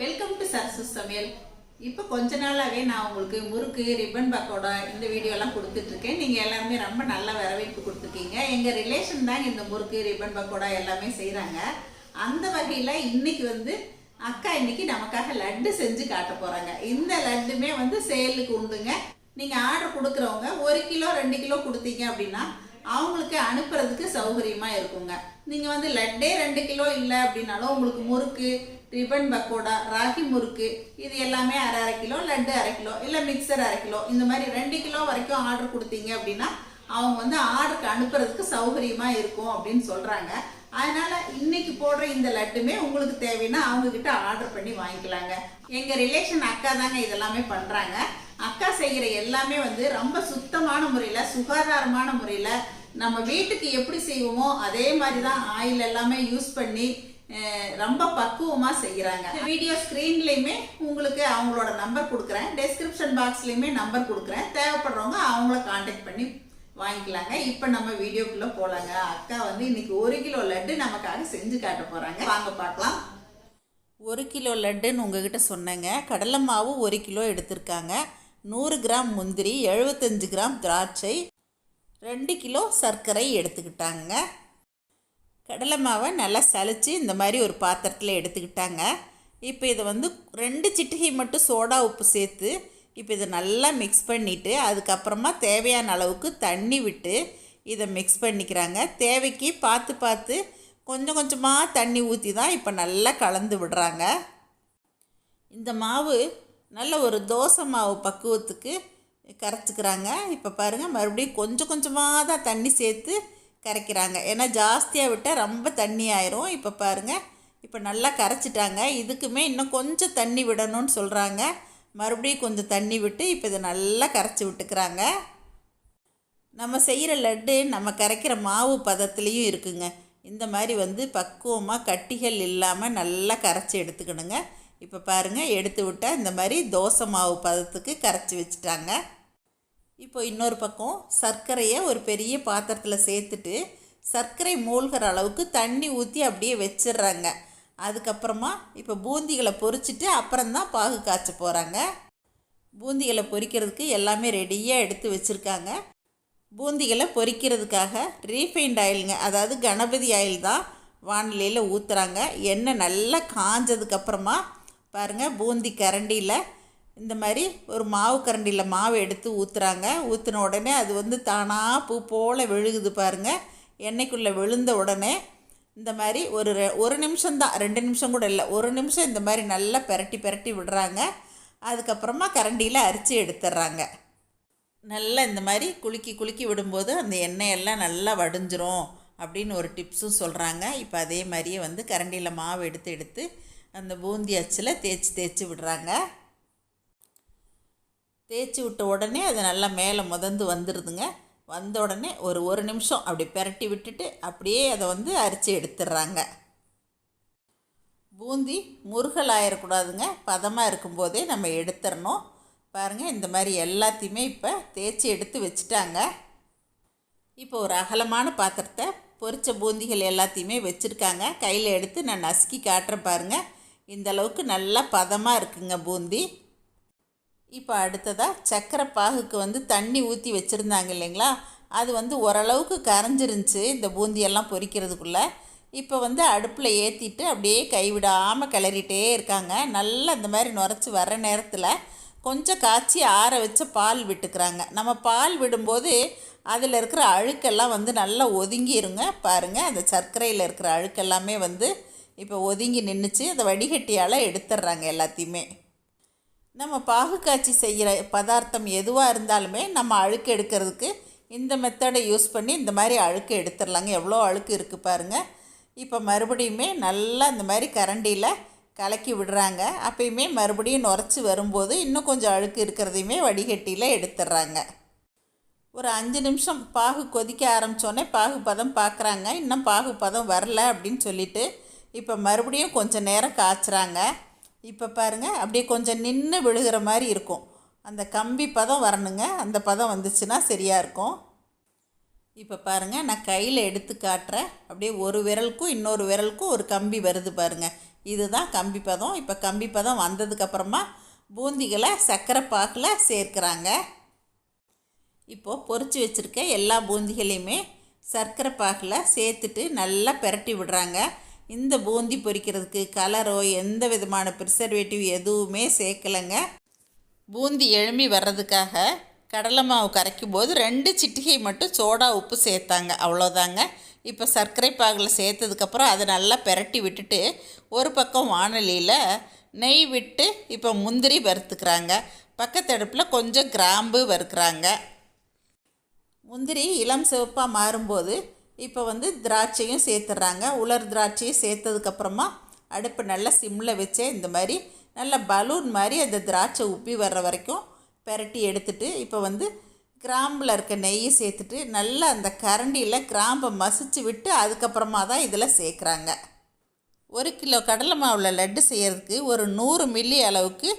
Welcome to Sarasu சமையல் இப்போ கொஞ்ச நாளாகவே நான் உங்களுக்கு முறுக்கு ரிப்பன் பக்கோடா இந்த வீடியோலாம் கொடுத்துட்ருக்கேன் நீங்கள் எல்லாருமே ரொம்ப நல்ல வரவேற்பு கொடுத்துருக்கீங்க. எங்கள் ரிலேஷன் தான் இந்த முறுக்கு ரிப்பன் பக்கோடா எல்லாமே செய்கிறாங்க அந்த வகையில் இன்றைக்கி வந்து அக்கா இன்னைக்கு நமக்காக லட்டு செஞ்சு காட்ட போகிறாங்க இந்த லட்டுமே வந்து சேலுக்கு உண்டுங்க. நீங்கள் ஆர்டர் கொடுக்குறவங்க ஒரு கிலோ ரெண்டு கிலோ கொடுத்தீங்க அப்படின்னா அவங்களுக்கு அனுப்புறதுக்கு சௌகரியமாக இருக்குங்க. நீங்கள் வந்து லட்டே ரெண்டு கிலோ இல்லை அப்படின்னாலும் உங்களுக்கு முறுக்கு ரிபன் பக்கோடா ராகி முறுக்கு இது எல்லாமே அரை அரை கிலோ லட்டு அரை கிலோ இல்லை மிக்சர் அரை கிலோ இந்த மாதிரி ரெண்டு கிலோ வரைக்கும் ஆர்டர் கொடுத்தீங்க அப்படின்னா அவங்க வந்து ஆர்டருக்கு அனுப்புறதுக்கு சௌகரியமா இருக்கும் அப்படின்னு சொல்றாங்க. அதனால இன்னைக்கு போடுற இந்த லட்டுமே உங்களுக்கு தேவைன்னா அவங்க கிட்ட ஆர்டர் பண்ணி வாங்கிக்கலாங்க. எங்க ரிலேஷன் அக்கா தாங்க இதெல்லாமே பண்றாங்க. அக்கா செய்கிற எல்லாமே வந்து ரொம்ப சுத்தமான முறையில சுகாதாரமான முறையில நம்ம வீட்டுக்கு எப்படி செய்வோமோ அதே மாதிரி தான் ஆயில் எல்லாமே யூஸ் பண்ணி ரொம்ப பக்குவமாக செய்கிறாங்க வீடியோ ஸ்க்ரீன்லேயுமே உங்களுக்கு அவங்களோட நம்பர் கொடுக்குறேன். டெஸ்கிரிப்ஷன் பாக்ஸ்லேயுமே நம்பர் கொடுக்குறேன். தேவைப்படுறவங்க அவங்கள காண்டாக்ட் பண்ணி வாங்கிக்கலாங்க. இப்போ நம்ம வீடியோக்குள்ளே போகலாங்க அக்கா வந்து இன்னைக்கு ஒரு கிலோ லட்டு நமக்காக செஞ்சு காட்ட போகிறாங்க வாங்க பார்க்கலாம். ஒரு கிலோ லட்டுன்னு உங்ககிட்ட சொன்னேங்க. கடலை மாவு ஒரு கிலோ எடுத்திருக்காங்க. நூறு கிராம் முந்திரி எழுபத்தஞ்சு கிராம் திராட்சை ரெண்டு கிலோ சர்க்கரை எடுத்துக்கிட்டாங்க. கடலை மாவை நல்லா சலித்து இந்த மாதிரி ஒரு பாத்திரத்தில் எடுத்துக்கிட்டாங்க. இப்போ இதை வந்து ரெண்டு சிட்டிகை மட்டும் சோடா உப்பு சேர்த்து இப்போ இதை நல்லா மிக்ஸ் பண்ணிவிட்டு அதுக்கப்புறமா தேவையான அளவுக்கு தண்ணி விட்டு இதை மிக்ஸ் பண்ணிக்கிறாங்க. தேவைக்கு பார்த்து பார்த்து கொஞ்சம் கொஞ்சமாக தண்ணி ஊற்றி தான் இப்போ நல்லா கலந்து விடுறாங்க. இந்த மாவு நல்ல ஒரு தோசை மாவு பக்குவத்துக்கு கரைச்சிக்கிறாங்க. இப்போ பாருங்கள் மறுபடியும் கொஞ்சம் கொஞ்சமாக தான் தண்ணி சேர்த்து கரைக்கிறாங்க. ஏன்னா ஜாஸ்தியாக விட்டால் ரொம்ப தண்ணி ஆயிரும். இப்போ பாருங்கள் இப்போ நல்லா கரைச்சிட்டாங்க. இதுக்குமே இன்னும் கொஞ்சம் தண்ணி விடணும்னு சொல்கிறாங்க மறுபடியும் கொஞ்சம் தண்ணி விட்டு இப்போ இதை நல்லா கரைச்சி விட்டுக்கிறாங்க. நம்ம செய்கிற லட்டு நம்ம கரைக்கிற மாவு பதத்துலேயும் இருக்குங்க. இந்த மாதிரி வந்து பக்குவமாக கட்டிகள் இல்லாமல் நல்லா கரைச்சி எடுத்துக்கணுங்க. இப்போ பாருங்கள் எடுத்து விட்டால் இந்த மாதிரி தோசை மாவு பதத்துக்கு கரைச்சி வச்சுட்டாங்க. இப்போ இன்னொரு பக்கம் சர்க்கரையை ஒரு பெரிய பாத்திரத்தில் சேர்த்துட்டு சர்க்கரை மூழ்கிற அளவுக்கு தண்ணி ஊற்றி அப்படியே வச்சிடுறாங்க. அதுக்கப்புறமா இப்போ பூந்திகளை பொறிச்சிட்டு அப்புறம்தான் பாகு காய்ச்ச போகிறாங்க பூந்திகளை பொறிக்கிறதுக்கு எல்லாமே ரெடியாக எடுத்து வச்சுருக்காங்க. பூந்திகளை பொறிக்கிறதுக்காக ரீஃபைண்ட் ஆயிலுங்க அதாவது கணபதி ஆயில் தான் வானிலையில் ஊற்றுறாங்க எண்ணெய் நல்லா காஞ்சதுக்கப்புறமா பாருங்கள் பூந்தி கரண்டியில் இந்த மாதிரி ஒரு மாவு கரண்டியில் மாவு எடுத்து ஊற்றுறாங்க ஊற்றின உடனே அது வந்து தானாக பூ போல் விழுகுது பாருங்கள் எண்ணெய்க்குள்ளே விழுந்த உடனே இந்த மாதிரி ஒரு ரெ- ஒரு நிமிஷம் தான் ரெண்டு நிமிஷம் கூட இல்லை ஒரு நிமிஷம் இந்த மாதிரி நல்லா பெரட்டி பெரட்டி விடுறாங்க. அதுக்கப்புறமா கரண்டியில் அரிச்சு எடுத்துடுறாங்க நல்லா இந்த மாதிரி குலுக்கி குலுக்கி விடும்போது அந்த எண்ணெயெல்லாம் நல்லா வடிஞ்சிரும் அப்படின்னு ஒரு டிப்ஸும் சொல்கிறாங்க இப்போ அதே மாதிரியே வந்து கரண்டியில் மாவு எடுத்து எடுத்து அந்த பூந்தி அச்சில் தேய்ச்சி தேய்ச்சி விடுறாங்க. தேய்ச்சி விட்ட உடனே அது நல்லா மேலே முதந்து வந்துடுதுங்க வந்த உடனே ஒரு ஒரு நிமிஷம் அப்படி பெரட்டி விட்டுட்டு அப்படியே அதை வந்து அரிச்சு எடுத்துடுறாங்க. பூந்தி முருகல் ஆயிடக்கூடாதுங்க பதமாக இருக்கும்போதே நம்ம எடுத்துடணும். பாருங்கள் இந்த மாதிரி எல்லாத்தையுமே இப்போ தேய்ச்சி எடுத்து வச்சுட்டாங்க. இப்போ ஒரு அகலமான பாத்திரத்தை பொரிச்ச பூந்திகள் எல்லாத்தையுமே வச்சுருக்காங்க. கையில் எடுத்து நான் நசுக்கி காட்டுறேன் பாருங்கள் இந்த அளவுக்கு நல்லா பதமாக இருக்குங்க பூந்தி. இப்போ அடுத்ததாக சர்க்கரை பாகுக்கு வந்து தண்ணி ஊற்றி வச்சுருந்தாங்க இல்லைங்களா? அது வந்து ஓரளவுக்கு கரைஞ்சிருந்துச்சு இந்த பூந்தியெல்லாம் பொரிக்கிறதுக்குள்ளே இப்போ வந்து அடுப்பில் ஏற்றிட்டு அப்படியே கைவிடாமல் கிளறிட்டே இருக்காங்க. நல்லா இந்த மாதிரி நுரைச்சி வர நேரத்தில் கொஞ்சம் காய்ச்சி ஆற வச்ச பால் விட்டுக்கிறாங்க. நம்ம பால் விடும்போது அதில் இருக்கிற அழுக்கெல்லாம் வந்து நல்லா ஒதுங்கிருங்க. பாருங்கள் அந்த சர்க்கரையில் இருக்கிற அழுக்கெல்லாமே வந்து இப்போ ஒதுங்கி நின்றுச்சு அதை வடிகட்டியால் எடுத்துடுறாங்க எல்லாத்தையுமே. நம்ம பாகு காய்ச்சி செய்கிற பதார்த்தம் எதுவாக இருந்தாலுமே நம்ம அழுக்கு எடுக்கிறதுக்கு இந்த மெத்தடை யூஸ் பண்ணி இந்த மாதிரி அழுக்கு எடுத்துடலாங்க எவ்வளோ அழுக்கு இருக்குது பாருங்கள் இப்போ மறுபடியுமே நல்லா இந்த மாதிரி கரண்டியில் கலக்கி விடுறாங்க. அப்பயுமே மறுபடியும் நுரைச்சி வரும்போது இன்னும் கொஞ்சம் அழுக்கு இருக்கிறதையுமே வடிகட்டியில் எடுத்துடுறாங்க ஒரு அஞ்சு நிமிஷம் பாகு கொதிக்க ஆரம்பித்தோடனே பாகு பதம் பார்க்குறாங்க இன்னும் பாகு பதம் வரல அப்படின்னு சொல்லிட்டு இப்போ மறுபடியும் கொஞ்சம் நேரம் காய்ச்சுறாங்க. இப்போ பாருங்கள் அப்படியே கொஞ்சம் நின்று விழுகிற மாதிரி இருக்கும். அந்த கம்பி பதம் வரணுங்க. அந்த பதம் வந்துச்சுன்னா சரியாக இருக்கும். இப்போ பாருங்கள் நான் கையில் எடுத்து காட்டுறேன். அப்படியே ஒரு விரலுக்கும் இன்னொரு விரலுக்கும் ஒரு கம்பி வருது பாருங்கள் இதுதான் கம்பி பதம். இப்போ கம்பி பதம் வந்ததுக்கப்புறமா பூந்திகளை சர்க்கரை பாக்கில் சேர்க்குறாங்க. இப்போது பொறிச்சு வச்சுருக்க எல்லா பூந்திகளையுமே சர்க்கரை பாகில் சேர்த்துட்டு நல்லா பிரட்டி விடுறாங்க. இந்த பூந்தி பொரிக்கிறதுக்கு கலரோ எந்த விதமான ப்ரிசர்வேட்டிவ் எதுவுமே சேர்க்கலைங்க. பூந்தி எழும்பி வர்றதுக்காக கடலை மாவு கரைக்கும் போது ரெண்டு சிட்டிகை மட்டும் சோடா உப்பு சேர்த்தாங்க. அவ்வளோதாங்க இப்போ சர்க்கரை பாகில் சேர்த்ததுக்கப்புறம் அதை நல்லா பிரட்டி விட்டுட்டு ஒரு பக்கம் வானொலியில் நெய் விட்டு இப்போ முந்திரி வறுத்துக்கிறாங்க. பக்கத்தடுப்பில் கொஞ்சம் கிராம்பு வறுக்கிறாங்க. முந்திரி இளம் சிவப்பாக மாறும்போது இப்போ வந்து திராட்சையும் சேர்த்துட்றாங்க. உலர் திராட்சையும் சேர்த்ததுக்கப்புறமா அடுப்பு நல்லா சிம்மில் வச்சே இந்த மாதிரி நல்ல பலூன் மாதிரி அந்த திராட்சை உப்பி வர்ற வரைக்கும் பெரட்டி எடுத்துட்டு இப்போ வந்து கிராம்பில் இருக்க நெய்யை சேர்த்துட்டு நல்லா அந்த கரண்டியில் கிராம்பை மசிச்சு விட்டு அதுக்கப்புறமா தான் இதில் சேர்க்குறாங்க. ஒரு கிலோ கடலை மாவில் லட்டு செய்கிறதுக்கு ஒரு நூறு மில்லி அளவுக்கு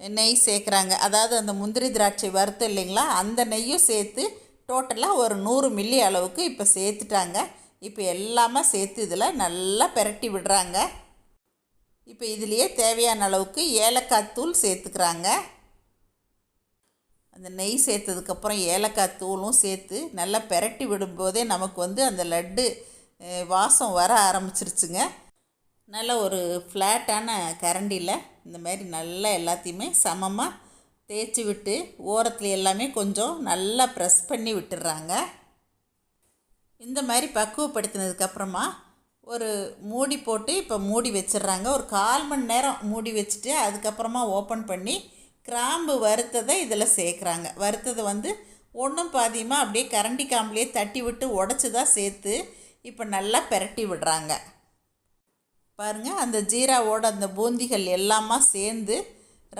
நெய் சேர்க்குறாங்க. அதாவது அந்த முந்திரி திராட்சை வறுத்து இல்லைங்களா? அந்த நெய்யும் சேர்த்து டோட்டலாக ஒரு நூறு மில்லி அளவுக்கு இப்போ சேர்த்துட்டாங்க. இப்போ எல்லாமே சேர்த்து இதில் நல்லா பெரட்டி விடுறாங்க. இப்போ இதுலேயே தேவையான அளவுக்கு ஏலக்காய் தூள் சேர்த்துக்கிறாங்க. அந்த நெய் சேர்த்ததுக்கப்புறம் ஏலக்காய் தூளும் சேர்த்து நல்லா பெரட்டி விடும்போதே நமக்கு வந்து அந்த லட்டு வாசம் வர ஆரம்பிச்சிருச்சுங்க. நல்ல ஒரு ஃப்ளாட்டான கரண்டியில் இந்த மாதிரி நல்லா எல்லாத்தையுமே சமமாக தேய்ச்சி விட்டு ஓரத்தில் எல்லாமே கொஞ்சம் நல்லா ப்ரெஸ் பண்ணி விட்டுடுறாங்க இந்த மாதிரி பக்குவப்படுத்தினதுக்கப்புறமா ஒரு மூடி போட்டு இப்போ மூடி வச்சிடுறாங்க. ஒரு கால் மணி நேரம் மூடி வச்சுட்டு அதுக்கப்புறமா ஓப்பன் பண்ணி கிராம்பு வறுத்ததை இதில் சேர்க்குறாங்க. வறுத்ததை வந்து ஒன்றும் பாதியமாக அப்படியே கரண்டி காம்புலேயே தட்டி விட்டு உடச்சி தான் சேர்த்து இப்போ நல்லா பெரட்டி விடுறாங்க. பாருங்கள் அந்த ஜீராவோட அந்த பூந்திகள் எல்லாமா சேர்ந்து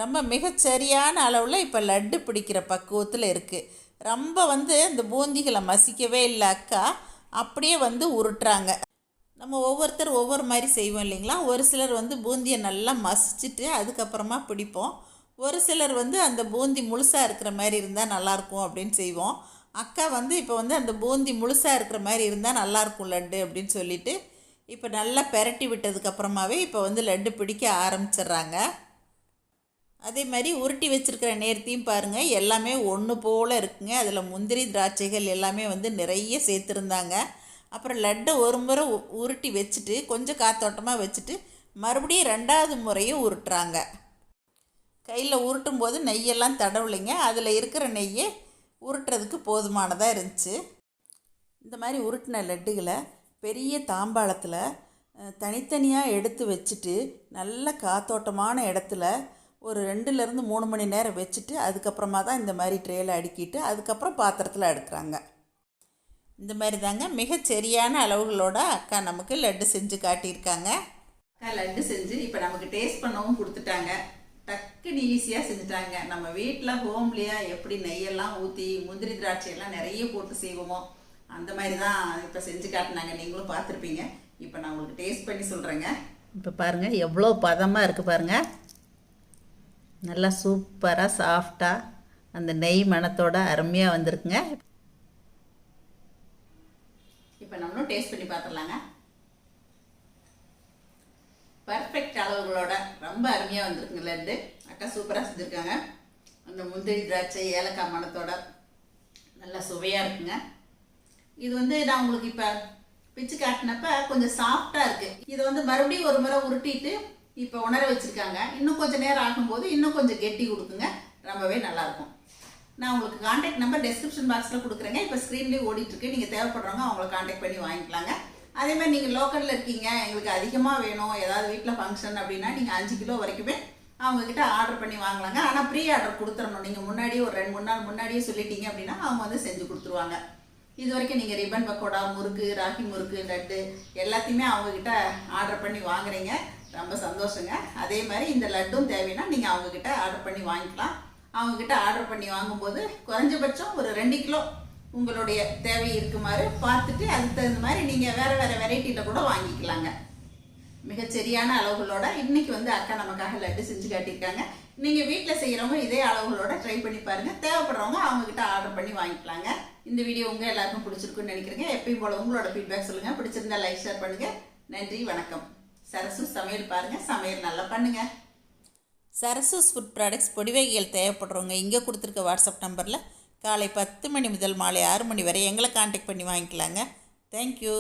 ரொம்ப மிகச்சரியான அளவில் இப்போ லட்டு பிடிக்கிற பக்குவத்தில் இருக்குது ரொம்ப வந்து இந்த பூந்திகளை மசிக்கவே இல்லை அக்கா அப்படியே வந்து உருட்டுறாங்க. நம்ம ஒவ்வொருத்தர் ஒவ்வொரு மாதிரி செய்வோம் இல்லைங்களா? ஒரு சிலர் வந்து பூந்தியை நல்லா மசிச்சுட்டு அதுக்கப்புறமா பிடிப்போம். ஒரு சிலர் வந்து அந்த பூந்தி முழுசாக இருக்கிற மாதிரி இருந்தால் நல்லாயிருக்கும் அப்படின்னு செய்வோம். அக்கா வந்து இப்போ வந்து அந்த பூந்தி முழுசாக இருக்கிற மாதிரி இருந்தால் நல்லாயிருக்கும் லட்டு அப்படின்னு சொல்லிட்டு இப்போ நல்லா பெரட்டி விட்டதுக்கப்புறமாவே இப்போ வந்து லட்டு பிடிக்க ஆரம்பிச்சிடுறாங்க. அதே மாதிரி உருட்டி வச்சுருக்கிற நேர்த்தியும் பாருங்கள் எல்லாமே ஒன்று போல் இருக்குங்க. அதில் முந்திரி திராட்சைகள் எல்லாமே வந்து நிறைய சேர்த்துருந்தாங்க. அப்புறம் லட்டை ஒரு முறை உ- உருட்டி வச்சுட்டு கொஞ்சம் காத்தோட்டமாக வச்சுட்டு மறுபடியும் ரெண்டாவது முறையும் உருட்டுறாங்க. கையில் உருட்டும் போது நெய்யெல்லாம் தடவுலைங்க. அதில் இருக்கிற நெய்யே உருட்டுறதுக்கு போதுமானதாக இருந்துச்சு. இந்த மாதிரி உருட்டின லட்டுகளை பெரிய தாம்பாளத்தில் தனித்தனியாக எடுத்து வச்சுட்டு நல்ல காத்தோட்டமான இடத்துல ஒரு ரெண்டுலேருந்து மூணு மணி நேரம் வச்சுட்டு அதுக்கப்புறமா தான் இந்த மாதிரி ட்ரேயில் அடுக்கிட்டு அதுக்கப்புறம் பாத்திரத்தில் அடுக்குறாங்க. இந்த மாதிரி தாங்க மிகச் சரியான அளவுகளோட அக்கா நமக்கு லட்டு செஞ்சு காட்டியிருக்காங்க. அக்கா லட்டு செஞ்சு இப்போ நமக்கு டேஸ்ட் பண்ணவும் கொடுத்துட்டாங்க. டக்குன்னு ஈஸியாக செஞ்சுட்டாங்க. நம்ம வீட்டில் ஹோம்லியா எப்படி நெய்யெல்லாம் ஊற்றி முந்திரி திராட்சை எல்லாம் நிறைய போட்டு செய்வோமோ அந்த மாதிரி தான் இப்போ செஞ்சு காட்டினாங்க. நீங்களும் பார்த்துருப்பீங்க. இப்போ நான் உங்களுக்கு டேஸ்ட் பண்ணி சொல்கிறேங்க இப்போ பாருங்கள் எவ்வளோ பதமாக இருக்குது பாருங்கள் நல்லா சூப்பராக சாஃப்டாக அந்த நெய் மணத்தோட அருமையாக வந்திருக்குங்க. இப்போ நம்மளும் டேஸ்ட் பண்ணி பார்த்துடலாங்க பர்ஃபெக்ட் அளவுகளோட ரொம்ப அருமையாக வந்திருக்குங்க லட்டு அக்கா சூப்பராக செஞ்சுருக்காங்க. அந்த முந்திரி திராட்சை ஏலக்காய் மணத்தோட நல்லா சுவையாக இருக்குங்க. இது வந்து நான் உங்களுக்கு இப்போ பிச்சு காட்டினப்ப கொஞ்சம் சாஃப்டாக இருக்குது இதை வந்து மறுபடியும் ஒரு முறை உருட்டிட்டு இப்போ உணர வச்சுருக்காங்க. இன்னும் கொஞ்சம் நேரம் ஆகும்போது இன்னும் கொஞ்சம் கெட்டி கொடுக்குங்க. ரொம்பவே நல்லாயிருக்கும். நான் உங்களுக்கு காண்டாக்ட் நம்பர் டெஸ்கிரிப்ஷன் பாக்ஸில் கொடுக்குறேங்க. இப்போ ஸ்க்ரீன்லேயே ஓடிட்டுருக்கு. நீங்கள் தேவைப்படுறவங்க அவங்கள காண்டாக்ட் பண்ணி வாங்கிக்கலாங்க. அதே மாதிரி நீங்கள் லோக்கலில் இருக்கீங்க. எங்களுக்கு அதிகமாக வேணும். ஏதாவது வீட்டில் ஃபங்க்ஷன் அப்படின்னா நீங்கள் அஞ்சு கிலோ வரைக்குமே அவங்கக்கிட்ட ஆர்டர் பண்ணி வாங்கலாங்க. ஆனால் ப்ரீ ஆர்டர் கொடுத்துடணும். நீங்கள் முன்னாடியே ஒரு ரெண்டு மூணு நாள் முன்னாடியே சொல்லிட்டீங்க அப்படின்னா அவங்க வந்து செஞ்சு கொடுத்துருவாங்க. இது வரைக்கும் நீங்கள் ரிப்பன் பக்கோடா முறுக்கு ராகி முறுக்கு லட்டு எல்லாத்தையுமே அவங்கக்கிட்ட ஆர்டர் பண்ணி வாங்குறீங்க. ரொம்ப சந்தோஷங்க. அதே மாதிரி இந்த லட்டும் தேவைன்னா நீங்கள் அவங்கக்கிட்ட ஆர்டர் பண்ணி வாங்கிக்கலாம். அவங்கக்கிட்ட ஆர்டர் பண்ணி வாங்கும்போது குறைஞ்சபட்சம் ஒரு ரெண்டு கிலோ உங்களுடைய தேவை இருக்குமாறு பார்த்துட்டு அதுக்கு தகுந்த மாதிரி நீங்கள் வேறு வேறு வெரைட்டியில் கூட வாங்கிக்கலாங்க. மிகச்சரியான அளவுகளோட இன்னைக்கு வந்து அக்கா நமக்காக லட்டு செஞ்சு காட்டியிருக்காங்க. நீங்கள் வீட்டில் செய்கிறவங்க இதே அளவுகளோட ட்ரை பண்ணி பாருங்கள் தேவைப்படுறவங்க அவங்கக்கிட்ட ஆர்டர் பண்ணி வாங்கிக்கலாங்க. இந்த வீடியோ உங்கள் எல்லாருக்கும் பிடிச்சிருக்குன்னு நினைக்கிறேங்க. எப்பயும் போல உங்களோட ஃபீட்பேக் சொல்லுங்கள் பிடிச்சிருந்தா லைக் ஷேர் பண்ணுங்கள் நன்றி வணக்கம். சரசு சமையல் பாருங்கள் சமையல் நல்லா பண்ணுங்கள் சரசூஸ் ஃபுட் ப்ராடக்ட்ஸ் பொடிவகைகள் தேவைப்படுறவங்க இங்கே கொடுத்துருக்க வாட்ஸ்அப் நம்பரில் காலை பத்து மணி முதல் மாலை ஆறு மணி வரை எங்களை காண்டாக்ட் பண்ணி வாங்கிக்கலாங்க. தேங்க்யூ